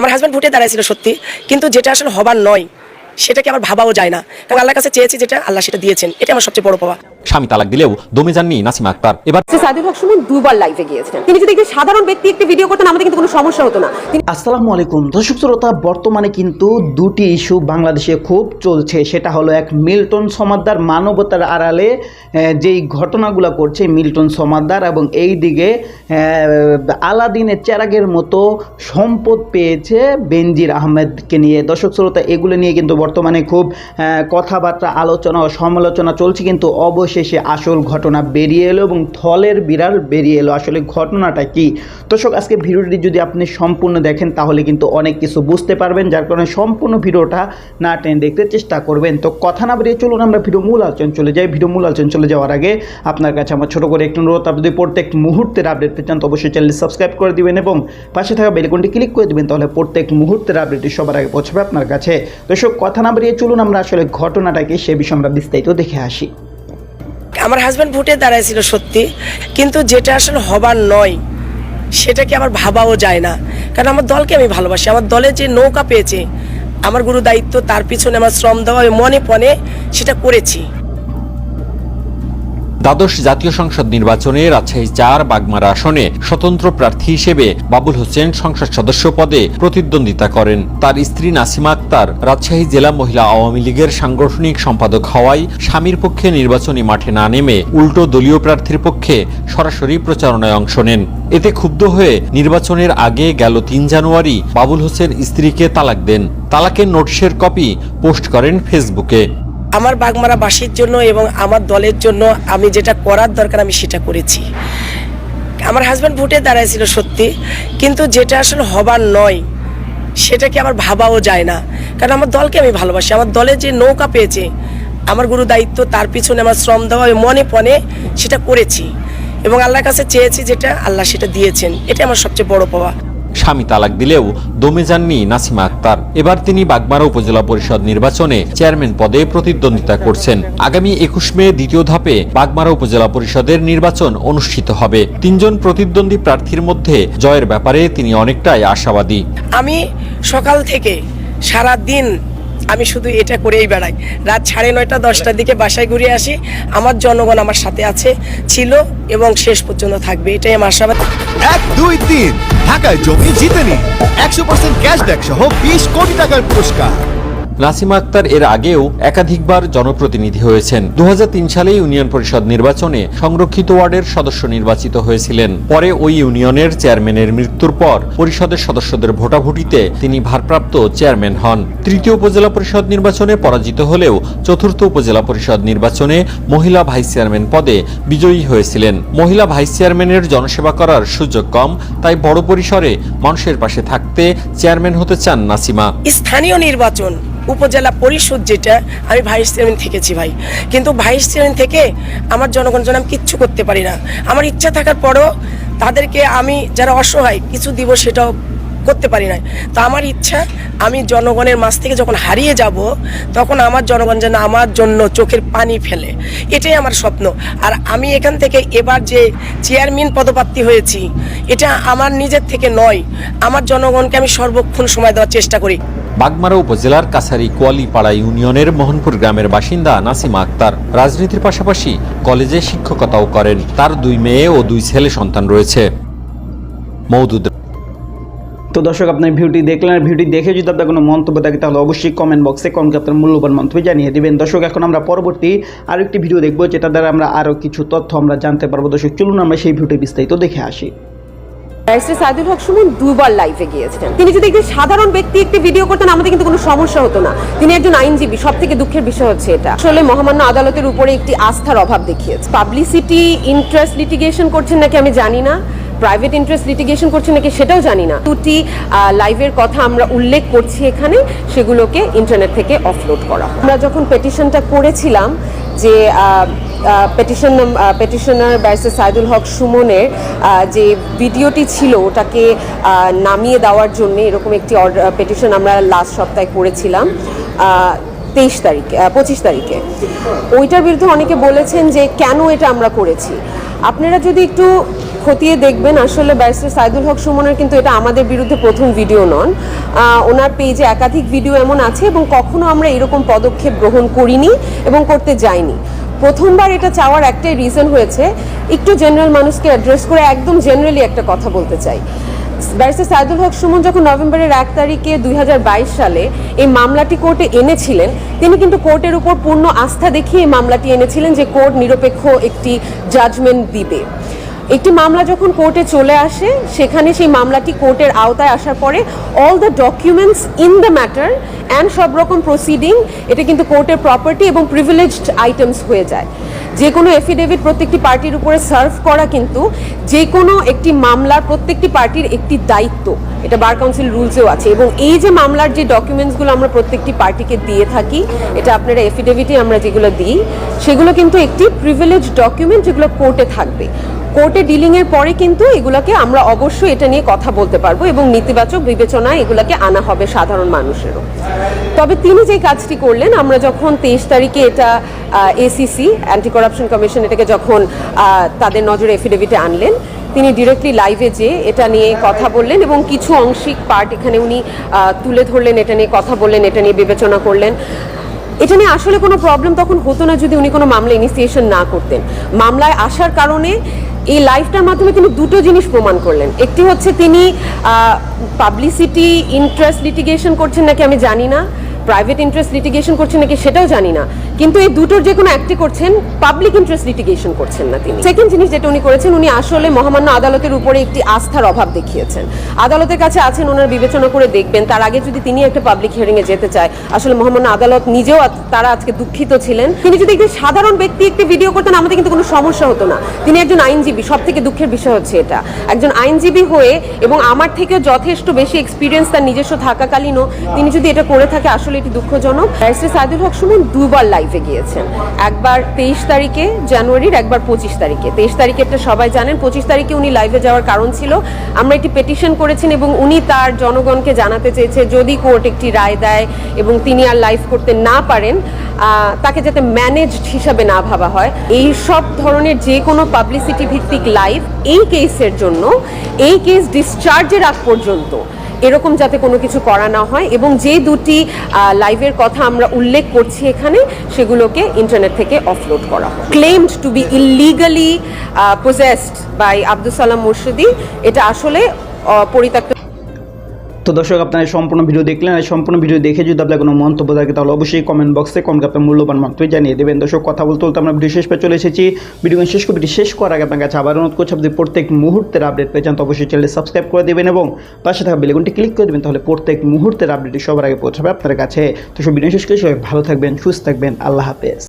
আমার হাজব্যান্ড ভোটে দাঁড়াইছিল সত্যি, কিন্তু যেটা আসলে হবার নয়, সেটাকে আমার ভাবাও যায় না। কারণ আল্লাহর কাছে চেয়েছি যেটা, আল্লাহ সেটা দিয়েছেন। এটা আমার সবচেয়ে বড় পাওয়া। স্বামী তালাক দিলেও দমে যাননি নাসিমা আক্তার। এবার সে সাদিক হক সুমন দুবার লাইভে গিয়েছেন তিনি যদি একটি সাধারণ ব্যক্তি একটি ভিডিও করতেন আমাদের কিন্তু কোনো সমস্যা হতো না। আসসালামু আলাইকুম। দর্শক শ্রোতা বর্তমানে কিন্তু দুটি ইস্যু বাংলাদেশে খুব চলছে। সেটা হলো এক মিল্টন সমাদ্দার মানবতার আড়ালে যেই ঘটনাগুলো করছে মিল্টন সমাদ্দার এবং এই দিকে আলাদিনের চেরাগের মতো সম্পদ পেয়েছে বেনজির আহমেদকে নিয়ে। দর্শক শ্রোতা এগুলো নিয়ে কিন্তু বর্তমানে খুব কথাবার্তা আলোচনা ও সমালোচনা চলছে। কিন্তু অবশেষে আসল ঘটনা বেরিয়ে এলো এবং থলের বিড়াল বেরিয়ে এলো। আসলে ঘটনাটা কি? দর্শক, আজকে ভিডিওটি যদি আপনি সম্পূর্ণ দেখেন, তাহলে কিন্তু অনেক কিছু বুঝতে পারবেন, যার কারণে সম্পূর্ণ ভিডিওটা না টেনে দেখতে চেষ্টা করবেন। তো কথা না বেরিয়ে চলুন আমরা ভিডিও মূল আলোচনা চলে যাই। ভিডিও মূল আলোচনা চলে যাওয়ার আগে আপনার কাছে আমার ছোট করে একটু অনুরোধ। আপনি যদি প্রত্যেক মুহূর্তের আপডেট পেতে চান, তো অবশ্যই চ্যানেল সাবস্ক্রাইব করে দিবেন এবং পাশে থাকা বেলকনটি ক্লিক করে দিবেন, তাহলে প্রত্যেক মুহূর্তের আপডেটটি সবার আগে পৌঁছবে আপনার কাছে। দর্শক, কথা না বেরিয়ে চলুন আমরা আসলে ঘটনাটাকে সে বিষয়ে আমরা বিস্তারিত দেখে আসি। আমার হাজব্যান্ড ভোটে দাঁড়াইছিল সত্যি, কিন্তু যেটা আসলে হবার নয় সেটা কি আমার ভাবাও যায় না। কারণ আমার দলকে আমি ভালোবাসি, আমার দলে যে নৌকা পেয়েছে, আমার গুরু দায়িত্ব তার পিছনে আমার শ্রম দেওয়া মনে পণে সেটা করেছি। দ্বাদশ জাতীয় সংসদ নির্বাচনে রাজশাহী চার, বাগমারা আসনে স্বতন্ত্র প্রার্থী হিসেবে বাবুল হোসেন সংসদ সদস্য পদে প্রতিদ্বন্দ্বিতা করেন। তার স্ত্রী নাসিমা আক্তার রাজশাহী জেলা মহিলা আওয়ামী লীগের সাংগঠনিক সম্পাদক হওয়ায় স্বামীর পক্ষে নির্বাচনী মাঠে না নেমে উল্টো দলীয় প্রার্থীর পক্ষে সরাসরি প্রচারণায় অংশ নেন। এতে ক্ষুব্ধ হয়ে নির্বাচনের আগে গেল তিন জানুয়ারি বাবুল হোসেন স্ত্রীকে তালাক দেন। তালাকের নোটিশের কপি পোস্ট করেন ফেসবুকে। আমার বাগমারা বাসীর জন্য এবং আমার দলের জন্য আমি যেটা করার দরকার আমি সেটা করেছি। আমার হাজব্যান্ড ভোটে দাঁড়াইছিল সত্যি, কিন্তু যেটা আসলে হবার নয়, সেটাকে আমার ভাবাও যায় না। কারণ আমার দলকে আমি ভালোবাসি, আমার দলে যে নৌকা পেয়েছে, আমার গুরু দায়িত্ব, তার পিছনে আমার শ্রম দেওয়া মনে পণে সেটা করেছি। এবং আল্লাহর কাছে চেয়েছি যেটা আল্লাহ সেটা দিয়েছেন এটা আমার সবচেয়ে বড় পাওয়া। স্বামী তালাক দিলেও দমে যাননি নাসিমা আক্তার। এবার তিনি বাগমারা উপজেলা পরিষদ নির্বাচনে চেয়ারম্যান পদে প্রতিদ্বন্দ্বিতা করছেন। আগামী একুশ মে দ্বিতীয় ধাপে বাগমারা উপজেলা পরিষদের নির্বাচন অনুষ্ঠিত হবে। তিনজন প্রতিদ্বন্দ্বী প্রার্থীর মধ্যে জয়ের ব্যাপারে তিনি অনেকটাই আশাবাদী। আমি সকাল থেকে সারা দিন আমি শুধু এটা করেই বেড়াই। রাত সাড়ে নয়টা, দশটার দিকে বাসায় ঘুরে আসি। আমার জনগণ আমার সাথে আছে, ছিল এবং শেষ পর্যন্ত থাকবে। এটাই আমার আশাবাদ। এক, দুই, তিন। ঢাকায় জমি জিতে নিন একশো পার্সেন্ট ক্যাশব্যাক সহ বিশ কোটি টাকার পুরস্কার। নাসিমা আক্তার এর আগেও একাধিকবার জনপ্রতিনিধি হয়েছেন। দু হাজার তিন সালে ইউনিয়ন পরিষদ নির্বাচনে সংরক্ষিত ওয়ার্ডের সদস্য নির্বাচিত হয়েছিলেন। পরে ওই ইউনিয়নের চেয়ারম্যানের মৃত্যুর পর পরিষদের সদস্যদের ভোটাভুটিতে তিনি ভারপ্রাপ্ত চেয়ারম্যান হন। তৃতীয় উপজেলা পরিষদ নির্বাচনে পরাজিত হলেও চতুর্থ উপজেলা পরিষদ নির্বাচনে মহিলা ভাইস চেয়ারম্যান পদে বিজয়ী হয়েছিলেন। মহিলা ভাইস চেয়ারম্যানের জনসেবা করার সুযোগ কম, তাই বড় পরিসরে মানুষের পাশে থাকতে চেয়ারম্যান হতে চান নাসিমা। স্থানীয় নির্বাচন উপজেলা পরিষদ যেটা, আমি ভাইস চেয়ারম্যান থেকেছি ভাই। কিন্তু ভাইস চেয়ারম্যান থেকে আমার জনগণ জন্য আমি কিচ্ছু করতে পারি না। আমার ইচ্ছা থাকার পরও তাদেরকে আমি যারা অসহায়, কিছু দিব সেটাও করতে পারি না তো আমার ইচ্ছা, আমি জনগণের মাঝ থেকে যখন হারিয়ে যাব, তখন আমার জনগণ যেন আমার জন্য চোখের পানি ফেলে। এটাই আমার স্বপ্ন। আর আমি এখান থেকে এবার যে চেয়ারম্যান পদপ্রাপ্তি হয়েছি, এটা আমার নিজের থেকে নয়। আমার জনগণকে আমি সর্বক্ষণ সময় দেওয়ার চেষ্টা করি। বাগমারা উপজেলার কাছারি কোয়ালিপাড়া ইউনিয়নের মোহনপুর গ্রামের বাসিন্দা নাসিমা আক্তার রাজনীতির পাশাপাশি কলেজে শিক্ষকতাও করেন। তার দুই মেয়ে ও দুই ছেলে সন্তান রয়েছে। মৌদুদ তো দর্শক, আপনার ভিডিওটি দেখলেন ভিডিওটি দেখে যদি আপনার কোনো মন্তব্য থাকে, তাহলে অবশ্যই কমেন্ট বক্সে কমেন্ট আপনার মূল্যবান মন্তব্য জানিয়ে দেবেন। দর্শক, এখন আমরা পরবর্তী আরও একটি ভিডিও দেখব, যেটা দ্বারা আমরা আরও কিছু তথ্য আমরা জানতে পারব। দর্শক, চলুন আমরা সেই ভিডিওটি বিস্তারিত দেখে আসি। গিয়েছেন তিনি যদি সাধারণ ব্যক্তি একটি ভিডিও করতেন, আমাদের কিন্তু কোনো সমস্যা হতো না। তিনি একজন আইনজীবী সব থেকে দুঃখের বিষয় হচ্ছে এটা। আসলে মহামান্য আদালতের উপরে একটি আস্থার অভাব দেখিয়েছে। পাবলিসিটি ইন্টারেস্ট লিটিগেশন করছেন নাকি আমি জানি না। প্রাইভেট ইন্টারেস্ট লিটিগেশন করছে নাকি সেটাও জানি না। দুটি লাইভের কথা আমরা উল্লেখ করছি এখানে, সেগুলোকে ইন্টারনেট থেকে অফলোড করা আমরা যখন পেটিশনটা করেছিলাম যে petition petitioner barrister Saidul Haque সুমনের যে ভিডিওটি ছিল ওটাকে নামিয়ে দেওয়ার জন্য এরকম একটি অর্ডার পেটিশন আমরা লাস্ট সপ্তাহে করেছিলাম তেইশ তারিখে পঁচিশ তারিখে। ওইটার বিরুদ্ধে অনেকে বলেছেন যে কেন এটা আমরা করেছি। আপনারা যদি একটু খতিয়ে দেখবেন, আসলে ব্যারিস্টার সাইদুল হক সুমনের কিন্তু এটা আমাদের বিরুদ্ধে প্রথম ভিডিও নন। ওনার পেজে একাধিক ভিডিও এমন আছে এবং কখনো আমরা এরকম পদক্ষেপ গ্রহণ করিনি এবং করতে যাইনি। প্রথমবার এটা চাওয়ার একটাই রিজন হয়েছে, একটু জেনারেল মানুষকে অ্যাড্রেস করে একদম জেনারেলি একটা কথা বলতে চাই। ব্যারিস্টার সাইদুল হক সুমন যখন নভেম্বরের এক তারিখে দুই হাজার বাইশ সালে এই মামলাটি কোর্টে এনেছিলেন, তিনি কিন্তু কোর্টের উপর পূর্ণ আস্থা দেখিয়ে এই মামলাটি এনেছিলেন যে কোর্ট নিরপেক্ষ একটি জাজমেন্ট দিবে। একটি মামলা যখন কোর্টে চলে আসে, সেখানে সেই মামলাটি কোর্টের আওতায় আসার পরে all the documents in the matter and সব রকম প্রসিডিং এটা কিন্তু কোর্টের প্রপার্টি এবং প্রিভিলেজড আইটেমস হয়ে যায়। যে কোনো এফিডেভিট প্রত্যেকটি পার্টির উপরে সার্ভ করা কিন্তু যে কোনো একটি মামলার প্রত্যেকটি পার্টির একটি দায়িত্ব। এটা বার কাউন্সিল রুলসেও আছে। এবং এই যে মামলার যে ডকুমেন্টসগুলো আমরা প্রত্যেকটি পার্টিকে দিয়ে থাকি, এটা আপনারা এফিডেভিটে আমরা যেগুলো দিই, সেগুলো কিন্তু একটি প্রিভিলেজ ডকুমেন্ট যেগুলো কোর্টে থাকবে। কোর্টে ডিলিংয়ের পরে কিন্তু এগুলোকে আমরা অবশ্যই এটা নিয়ে কথা বলতে পারব এবং নেতিবাচক বিবেচনায় এগুলোকে আনা হবে সাধারণ মানুষেরও। তবে তিনি যে কাজটি করলেন, আমরা যখন তেইশ তারিখে এটা এসিসি অ্যান্টি করাপশন কমিশন এটাকে যখন তাদের নজরে এফিডেভিটে আনলেন তিনি ডিরেক্টলি লাইভে যে এটা নিয়ে কথা বললেন এবং কিছু অংশিক পার্ট এখানে উনি তুলে ধরলেন, এটা নিয়ে কথা বললেন, এটা নিয়ে বিবেচনা করলেন। এটা নিয়ে আসলে কোনো প্রবলেম তখন হতো না যদি উনি কোনো মামলা ইনিশিয়েশন না করতেন। মামলায় আসার কারণে এই লাইফটার মাধ্যমে তিনি দুটো জিনিস প্রমাণ করলেন। একটি হচ্ছে তিনি পাবলিসিটি ইন্টারেস্ট লিটিগেশন করছেন নাকি আমি জানি না প্রাইভেট ইন্টারেস্ট লিটিগেশন করছেন নাকি সেটাও জানি না। কিন্তু এই দুটোর যে কোনো একটি করছেন পাবলিক ইন্টারেস্ট লিটিগেশন করছেন না তিনি। সেকেন্ড জিনিস যেটা উনি করেছেন, উনি আসলে মহামান্য আদালতের উপরে একটি আস্থার অভাব দেখিয়েছেন। আদালতের কাছে আছেন, ওনার বিবেচনা করে দেখবেন, তার আগে যদি তিনি একটা পাবলিক হিয়ারিং এ যেতে চায়, আসলে মহামান্য আদালত নিজেও তারা আজকে দুঃখিত ছিলেন। তিনি যদি একটি সাধারণ ব্যক্তি একটি ভিডিও করতেন, আমাদের কিন্তু কোনো সমস্যা হতো না। তিনি একজন আইনজীবী সব থেকে দুঃখের বিষয় হচ্ছে এটা। একজন আইনজীবী হয়ে এবং আমার থেকেও যথেষ্ট বেশি এক্সপিরিয়েন্স তার নিজস্ব থাকাকালীনও, তিনি যদি এটা করে থাকে, আসলে এটি দুঃখজনক। ব্যারিস্টার সাইদুল হক সুমন দুবার লাইভে গিয়েছেন। একবার তেইশ তারিখে, জানুয়ারির একবার পঁচিশ তারিখে। তেইশ তারিখেরটা সবাই জানেন, পঁচিশ তারিখে উনি লাইভে যাওয়ার কারণ ছিল। আমরা একটি পেটিশন করেছেন এবং উনি তার জনগণকে জানাতে চেয়েছে, যদি কোর্ট একটি রায় দেয় এবং তিনি আর লাইভ করতে না পারেন তাকে যাতে ম্যানেজড হিসাবে না ভাবা হয়। এই সব ধরনের যে কোনো পাবলিসিটি ভিত্তিক লাইভ এই কেসের জন্য, এই কেস ডিসচার্জের আগ পর্যন্ত এরকম যাতে কোনো কিছু করা না হয় এবং যে দুটি লাইভের কথা আমরা উল্লেখ করছি এখানে, সেগুলোকে ইন্টারনেট থেকে অফলোড করা হয় claimed to be illegally processed by Abdul Salam Murshidi, এটা আসলে পরিত্যক্ত তো দর্শক, আপনারা সম্পূর্ণ ভিডিও দেখলেন। এই সম্পূর্ণ ভিডিও দেখে যদি আপনার কোনো মন্তব্য থাকে, তাহলে অবশ্যই কমেন্ট বক্সে কমেন্ট আপনার মূল্যবান মন্তব্য জানিয়ে দেবেন। দর্শক, কথা বলতে বলতে আমরা ভিডিও শেষ পেয়ে চলে এসেছি। ভিডিও শেষ করে শেষ করার আগে আপনার কাছে আবার অনুরোধ করছি, আপনি প্রত্যেক মুহূর্তের আপডেট পেয়ে যান, তো অবশ্যই চ্যানেল সাবস্ক্রাইব করে দেবেন এবং পাশে থাকা বেলেগুনটি ক্লিক করে দেবেন, তাহলে প্রত্যেক মুহূর্তের আপডেটটি সবার আগে পৌঁছাবে আপনার কাছে। তো সব ভিডিও শেষ করে সবাই ভালো থাকবেন, সুস্থ থাকবেন। আল্লাহ হাফেজ।